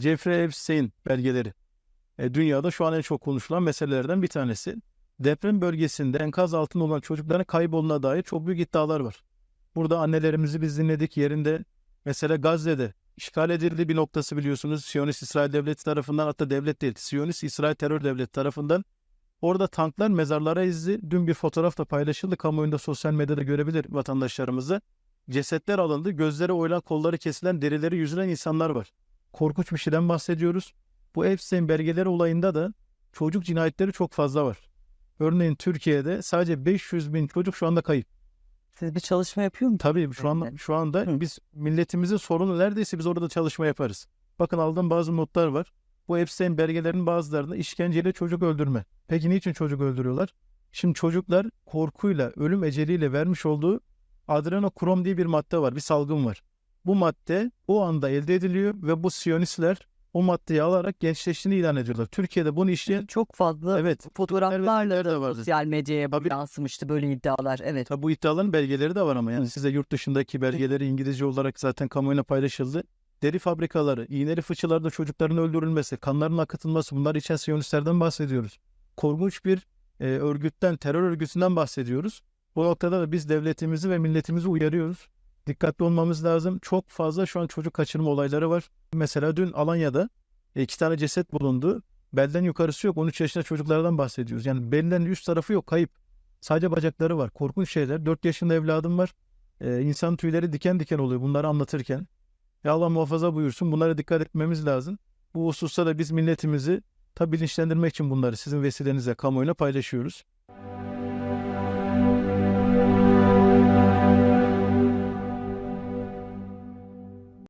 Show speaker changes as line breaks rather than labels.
Jeffrey Epstein belgeleri. E, dünyada şu an en çok konuşulan meselelerden bir tanesi. Deprem bölgesinde enkaz altında olan çocukların kaybolduğuna dair çok büyük iddialar var. Burada annelerimizi biz dinledik yerinde. Mesela Gazze'de işgal edildi bir noktası biliyorsunuz. Siyonist İsrail Devleti tarafından hatta devlet değil. Siyonist İsrail Terör Devleti tarafından. Orada tanklar mezarlara izdi. Dün bir fotoğraf da paylaşıldı. Kamuoyunda sosyal medyada görebilir vatandaşlarımızı. Cesetler alındı. Gözleri oylan, kolları kesilen, derileri yüzülen insanlar var. Korkunç bir şeyden bahsediyoruz. Bu Epstein belgeleri olayında da çocuk cinayetleri çok fazla var. Örneğin Türkiye'de sadece 500 bin çocuk şu anda kayıp.
Siz bir çalışma yapıyor musunuz?
Tabii şu anda şu anda
Hı.
biz milletimizin sorunu neredeyse biz orada çalışma yaparız. Bakın aldığım bazı notlar var. Bu Epstein belgelerinin bazılarında işkenceyle çocuk öldürme. Peki niçin çocuk öldürüyorlar? Şimdi çocuklar korkuyla, ölüm eceliyle vermiş olduğu adrenokrom diye bir madde var, bir salgın var. Bu madde o anda elde ediliyor ve bu siyonistler o maddeyi alarak gençleştiğini ilan ediyorlar. Türkiye'de bunu işleyen
Çok fazla
evet
fotoğraflarla
Evet,
da
vardı.
sosyal medyaya
Tabii.
yansımıştı böyle iddialar. Evet.
Tabi bu iddiaların belgeleri de var ama yani size yurt dışındaki belgeleri İngilizce olarak zaten kamuoyuna paylaşıldı. Deri fabrikaları, iğneli fıçılarda çocukların öldürülmesi, kanların akıtılması bunlar içen siyonistlerden bahsediyoruz. Korkunç bir e, örgütten, terör örgütünden bahsediyoruz. Bu noktada da biz devletimizi ve milletimizi uyarıyoruz. Dikkatli olmamız lazım. Çok fazla şu an çocuk kaçırma olayları var. Mesela dün Alanya'da e, iki tane ceset bulundu. Belden yukarısı yok. 13 yaşında çocuklardan bahsediyoruz. Yani belden üst tarafı yok. Kayıp. Sadece bacakları var. Korkunç şeyler. 4 yaşında evladım var. Ee, insan tüyleri diken diken oluyor bunları anlatırken. Ya Allah muhafaza buyursun. Bunlara dikkat etmemiz lazım. Bu hususta da biz milletimizi tabi bilinçlendirmek için bunları sizin vesilenizle kamuoyuna paylaşıyoruz.